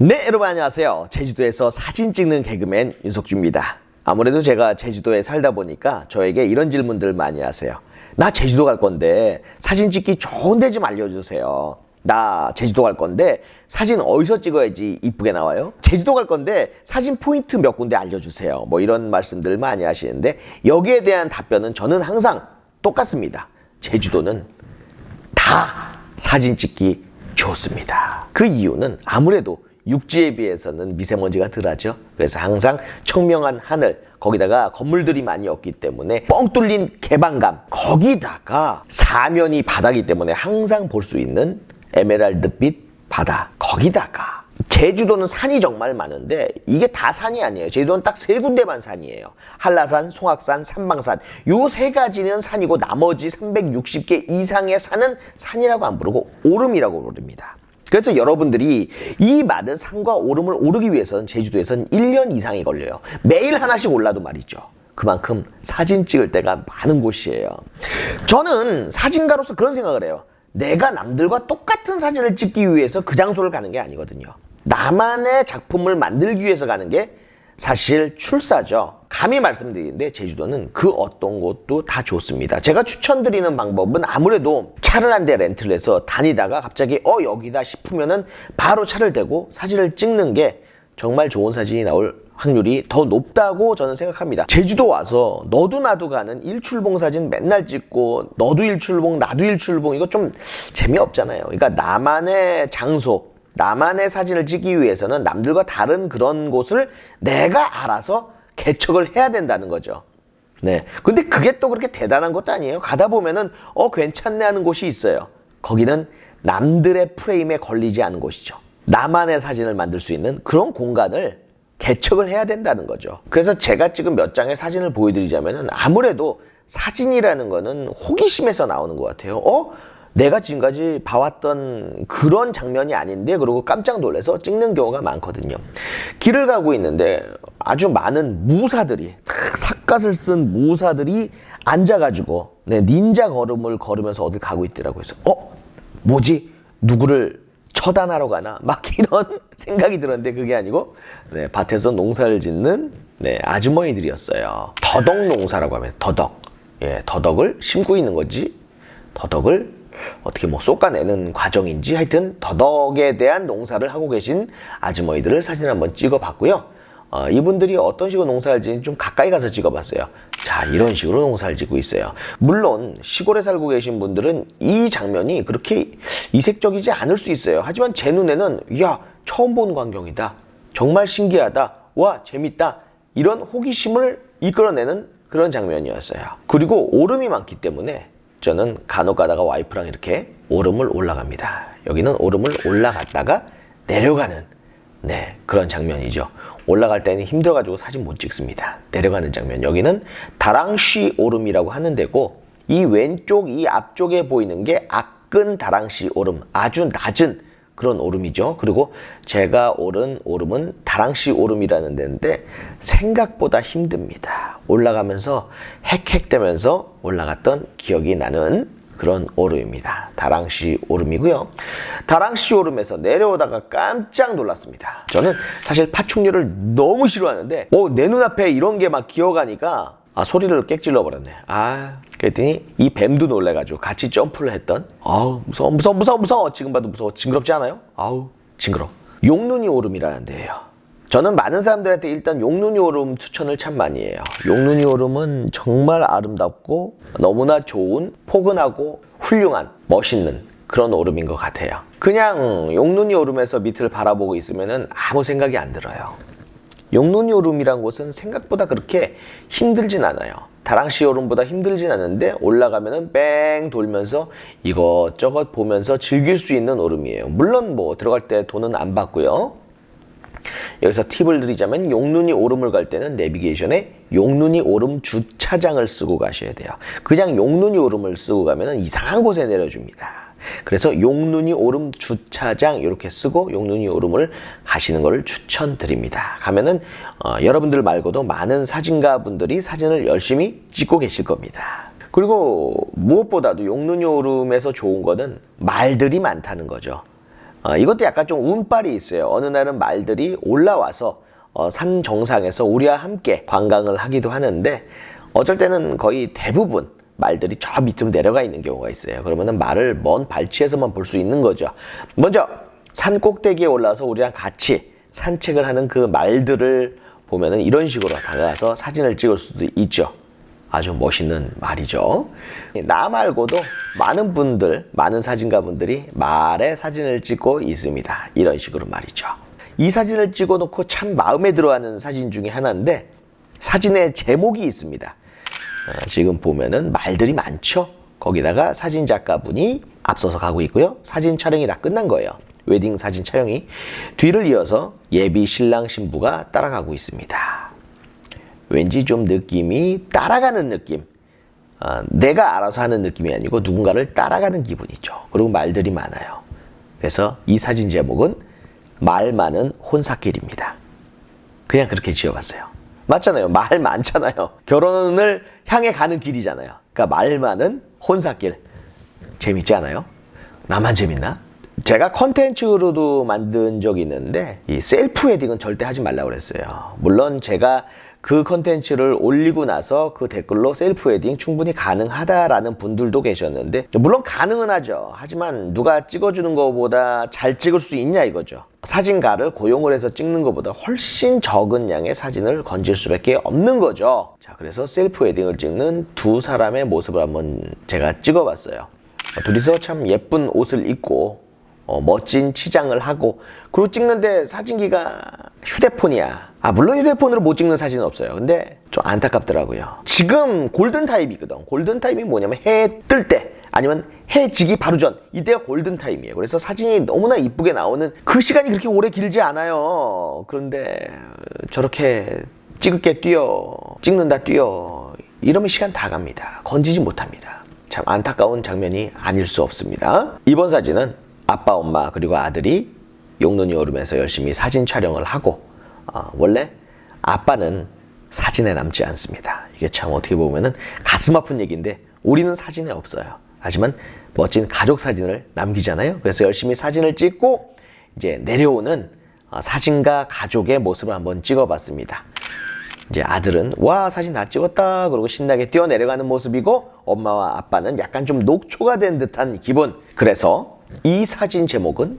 네, 여러분 안녕하세요. 제주도에서 사진 찍는 개그맨 윤석주입니다. 아무래도 제가 제주도에 살다 보니까 저에게 이런 질문들 많이 하세요. 나 제주도 갈 건데 사진 찍기 좋은 데 좀 알려주세요. 나 제주도 갈 건데 사진 어디서 찍어야지 이쁘게 나와요? 제주도 갈 건데 사진 포인트 몇 군데 알려주세요. 뭐 이런 말씀들 많이 하시는데 여기에 대한 답변은 저는 항상 똑같습니다. 제주도는 다 사진 찍기 좋습니다. 그 이유는 아무래도 육지에 비해서는 미세먼지가 덜하죠. 그래서 항상 청명한 하늘, 거기다가 건물들이 많이 없기 때문에 뻥 뚫린 개방감, 거기다가 사면이 바다기 때문에 항상 볼 수 있는 에메랄드빛 바다, 거기다가 제주도는 산이 정말 많은데 이게 다 산이 아니에요. 제주도는 딱 세 군데만 산이에요. 한라산, 송악산, 삼방산. 요 세 가지는 산이고 나머지 360개 이상의 산은 산이라고 안 부르고 오름이라고 부릅니다. 그래서 여러분들이 이 많은 산과 오름을 오르기 위해서는 제주도에서는 1년 이상이 걸려요. 매일 하나씩 올라도 말이죠. 그만큼 사진 찍을 때가 많은 곳이에요. 저는 사진가로서 그런 생각을 해요. 내가 남들과 똑같은 사진을 찍기 위해서 그 장소를 가는 게 아니거든요. 나만의 작품을 만들기 위해서 가는 게 사실 출사죠. 감히 말씀드리는데 제주도는 그 어떤 곳도 다 좋습니다. 제가 추천드리는 방법은 아무래도 차를 한 대 렌트를 해서 다니다가 갑자기 어 여기다 싶으면은 바로 차를 대고 사진을 찍는 게 정말 좋은 사진이 나올 확률이 더 높다고 저는 생각합니다. 제주도 와서 너도 나도 가는 일출봉 사진 맨날 찍고 너도 일출봉 나도 일출봉 이거 좀 재미없잖아요. 그러니까 나만의 장소 나만의 사진을 찍기 위해서는 남들과 다른 그런 곳을 내가 알아서 개척을 해야 된다는 거죠. 네. 근데 그게 또 그렇게 대단한 것도 아니에요. 가다 보면은, 어, 괜찮네 하는 곳이 있어요. 거기는 남들의 프레임에 걸리지 않은 곳이죠. 나만의 사진을 만들 수 있는 그런 공간을 개척을 해야 된다는 거죠. 그래서 제가 지금 몇 장의 사진을 보여드리자면은 아무래도 사진이라는 거는 호기심에서 나오는 것 같아요. 어? 내가 지금까지 봐왔던 그런 장면이 아닌데 그러고 깜짝 놀라서 찍는 경우가 많거든요. 길을 가고 있는데 아주 많은 무사들이 탁 삿갓을 쓴 무사들이 앉아가지고 네, 닌자 걸음을 걸으면서 어딜 가고 있더라고요. 그래서 어 뭐지 누구를 처단하러 가나 막 이런 생각이 들었는데 그게 아니고 네, 밭에서 농사를 짓는 네, 아주머니들이었어요. 더덕 농사라고 하면 더덕 예, 더덕을 심고 있는 거지 더덕을 어떻게 뭐 쏟아내는 과정인지 하여튼 더덕에 대한 농사를 하고 계신 아주머니들을 사진 한번 찍어봤고요. 어, 이분들이 어떤 식으로 농사를 지는지 좀 가까이 가서 찍어봤어요. 자, 이런 식으로 농사를 짓고 있어요. 물론 시골에 살고 계신 분들은 이 장면이 그렇게 이색적이지 않을 수 있어요. 하지만 제 눈에는 야, 처음 본 광경이다. 정말 신기하다. 와, 재밌다. 이런 호기심을 이끌어내는 그런 장면이었어요. 그리고 오름이 많기 때문에 저는 간혹 가다가 와이프랑 이렇게 오름을 올라갑니다. 여기는 오름을 올라갔다가 내려가는 네, 그런 장면이죠. 올라갈 때는 힘들어가지고 사진 못 찍습니다. 내려가는 장면. 여기는 다랑시 오름이라고 하는 데고, 이 왼쪽, 이 앞쪽에 보이는 게 악근 다랑시 오름. 아주 낮은 그런 오름이죠. 그리고 제가 오른 오름은 다랑시 오름이라는 데인데, 생각보다 힘듭니다. 올라가면서 헥헥대면서 올라갔던 기억이 나는 그런 오름입니다. 다랑시 오름이고요. 다랑시 오름에서 내려오다가 깜짝 놀랐습니다. 저는 사실 파충류를 너무 싫어하는데 어, 내 눈앞에 이런 게 막 기어가니까 아, 소리를 깨질러 버렸네. 아, 그랬더니 이 뱀도 놀래가지고 같이 점프를 했던 아우 무서워 무서워 무서워 무서워 지금 봐도 무서워 징그럽지 않아요? 아우 징그러. 용눈이 오름이라는 데예요. 저는 많은 사람들한테 일단 용눈이 오름 추천을 참 많이 해요. 용눈이 오름은 정말 아름답고 너무나 좋은 포근하고 훌륭한 멋있는 그런 오름인 것 같아요. 그냥 용눈이 오름에서 밑을 바라보고 있으면 아무 생각이 안 들어요. 용눈이 오름이란 곳은 생각보다 그렇게 힘들진 않아요. 다랑시 오름보다 힘들진 않은데 올라가면은 뺑 돌면서 이것저것 보면서 즐길 수 있는 오름이에요. 물론 뭐 들어갈 때 돈은 안 받고요. 여기서 팁을 드리자면 용눈이 오름을 갈 때는 내비게이션에 용눈이 오름 주차장을 쓰고 가셔야 돼요. 그냥 용눈이 오름을 쓰고 가면 이상한 곳에 내려줍니다. 그래서 용눈이 오름 주차장 이렇게 쓰고 용눈이 오름을 가시는 것을 추천드립니다. 가면은 어, 여러분들 말고도 많은 사진가 분들이 사진을 열심히 찍고 계실 겁니다. 그리고 무엇보다도 용눈이 오름에서 좋은 거는 말들이 많다는 거죠. 어, 이것도 약간 좀 운빨이 있어요. 어느 날은 말들이 올라와서 어, 산 정상에서 우리와 함께 관광을 하기도 하는데 어쩔 때는 거의 대부분 말들이 저 밑으로 내려가 있는 경우가 있어요. 그러면은 말을 먼 발치에서만 볼 수 있는 거죠. 먼저 산 꼭대기에 올라서 우리랑 같이 산책을 하는 그 말들을 보면은 이런 식으로 다가가서 사진을 찍을 수도 있죠. 아주 멋있는 말이죠. 나 말고도 많은 분들, 많은 사진가 분들이 말의 사진을 찍고 있습니다. 이런 식으로 말이죠. 이 사진을 찍어 놓고 참 마음에 들어 하는 사진 중에 하나인데 사진에 제목이 있습니다. 어, 지금 보면은 말들이 많죠. 거기다가 사진 작가분이 앞서서 가고 있고요. 사진 촬영이 다 끝난 거예요. 웨딩 사진 촬영이 뒤를 이어서 예비 신랑 신부가 따라가고 있습니다. 왠지 좀 느낌이 따라가는 느낌. 어, 내가 알아서 하는 느낌이 아니고 누군가를 따라가는 기분이죠. 그리고 말들이 많아요. 그래서 이 사진 제목은 말 많은 혼사길입니다. 그냥 그렇게 지어봤어요. 맞잖아요. 말 많잖아요. 결혼을 향해 가는 길이잖아요. 그러니까 말 많은 혼사길. 재밌지 않아요? 나만 재밌나? 제가 컨텐츠로도 만든 적이 있는데 이 셀프 웨딩은 절대 하지 말라고 그랬어요. 물론 제가 그 컨텐츠를 올리고 나서 그 댓글로 셀프 웨딩 충분히 가능하다라는 분들도 계셨는데 물론 가능은 하죠. 하지만 누가 찍어주는 것보다 잘 찍을 수 있냐 이거죠. 사진가를 고용을 해서 찍는 것보다 훨씬 적은 양의 사진을 건질 수밖에 없는 거죠. 자, 그래서 셀프 웨딩을 찍는 두 사람의 모습을 한번 제가 찍어봤어요. 둘이서 참 예쁜 옷을 입고 어, 멋진 치장을 하고 그리고 찍는데 사진기가 휴대폰이야. 아 물론 휴대폰으로 못 찍는 사진은 없어요. 근데 좀 안타깝더라고요. 지금 골든 타임이거든. 골든 타임이 뭐냐면 해 뜰 때 아니면 해 지기 바로 전 이때가 골든 타임이에요. 그래서 사진이 너무나 이쁘게 나오는 그 시간이 그렇게 오래 길지 않아요. 그런데 저렇게 찍을 게 뛰어 찍는다 뛰어 이러면 시간 다 갑니다. 건지지 못합니다. 참 안타까운 장면이 아닐 수 없습니다. 이번 사진은 아빠, 엄마 그리고 아들이 용눈이 여름에서 열심히 사진 촬영을 하고 어, 원래 아빠는 사진에 남지 않습니다. 이게 참 어떻게 보면은 가슴 아픈 얘기인데 우리는 사진에 없어요. 하지만 멋진 가족 사진을 남기잖아요. 그래서 열심히 사진을 찍고 이제 내려오는 어, 사진과 가족의 모습을 한번 찍어봤습니다. 이제 아들은 와 사진 다 찍었다 그러고 신나게 뛰어 내려가는 모습이고 엄마와 아빠는 약간 좀 녹초가 된 듯한 기분. 그래서 이 사진 제목은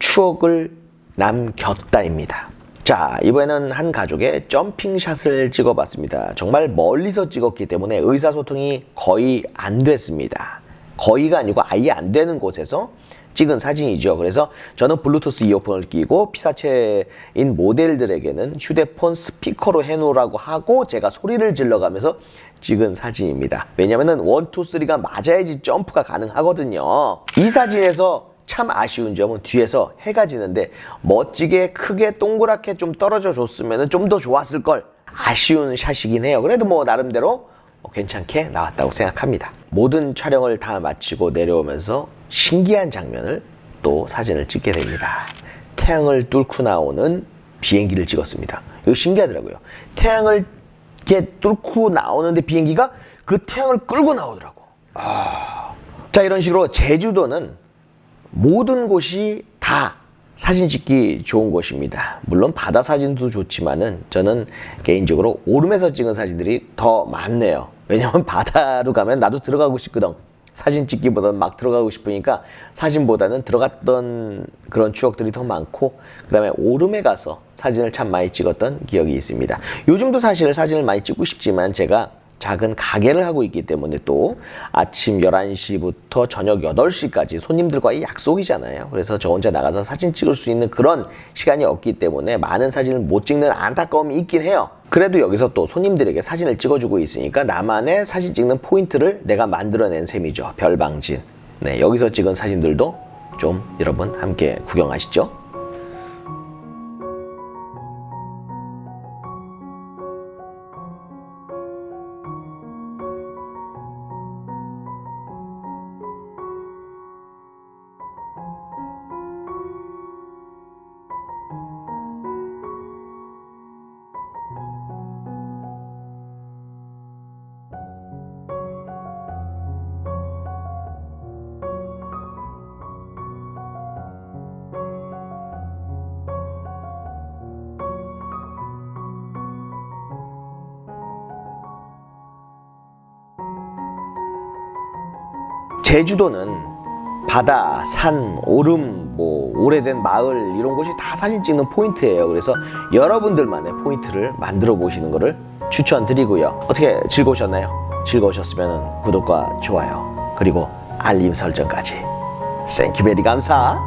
추억을 남겼다입니다. 자, 이번에는 한 가족의 점핑샷을 찍어봤습니다. 정말 멀리서 찍었기 때문에 의사소통이 거의 안 됐습니다. 거의가 아니고 아예 안 되는 곳에서 찍은 사진이죠. 그래서 저는 블루투스 이어폰을 끼고 피사체인 모델들에게는 휴대폰 스피커로 해놓으라고 하고 제가 소리를 질러가면서 찍은 사진입니다. 왜냐면은 원, 투, 쓰리가 맞아야지 점프가 가능하거든요. 이 사진에서 참 아쉬운 점은 뒤에서 해가 지는데 멋지게 크게 동그랗게 좀 떨어져 줬으면 좀 더 좋았을 걸 아쉬운 샷이긴 해요. 그래도 뭐 나름대로 괜찮게 나왔다고 생각합니다. 모든 촬영을 다 마치고 내려오면서 신기한 장면을 또 사진을 찍게 됩니다. 태양을 뚫고 나오는 비행기를 찍었습니다. 이거 신기하더라고요. 태양을 이렇게 뚫고 나오는데 비행기가 그 태양을 끌고 나오더라고. 아... 자 이런 식으로 제주도는 모든 곳이 다 사진 찍기 좋은 곳입니다. 물론 바다 사진도 좋지만은 저는 개인적으로 오름에서 찍은 사진들이 더 많네요. 왜냐면 바다로 가면 나도 들어가고 싶거든. 사진 찍기보다는 막 들어가고 싶으니까 사진보다는 들어갔던 그런 추억들이 더 많고 그다음에 오름에 가서 사진을 참 많이 찍었던 기억이 있습니다. 요즘도 사실 사진을 많이 찍고 싶지만 제가 작은 가게를 하고 있기 때문에 또 아침 11시부터 저녁 8시까지 손님들과의 약속이잖아요. 그래서 저 혼자 나가서 사진 찍을 수 있는 그런 시간이 없기 때문에 많은 사진을 못 찍는 안타까움이 있긴 해요. 그래도 여기서 또 손님들에게 사진을 찍어주고 있으니까 나만의 사진 찍는 포인트를 내가 만들어낸 셈이죠. 별방진. 네, 여기서 찍은 사진들도 좀 여러분 함께 구경하시죠. 제주도는 바다, 산, 오름, 뭐 오래된 마을 이런 곳이 다 사진 찍는 포인트예요. 그래서 여러분들만의 포인트를 만들어 보시는 것을 추천드리고요. 어떻게 즐거우셨나요? 즐거우셨으면 구독과 좋아요 그리고 알림 설정까지. 생키베리 감사.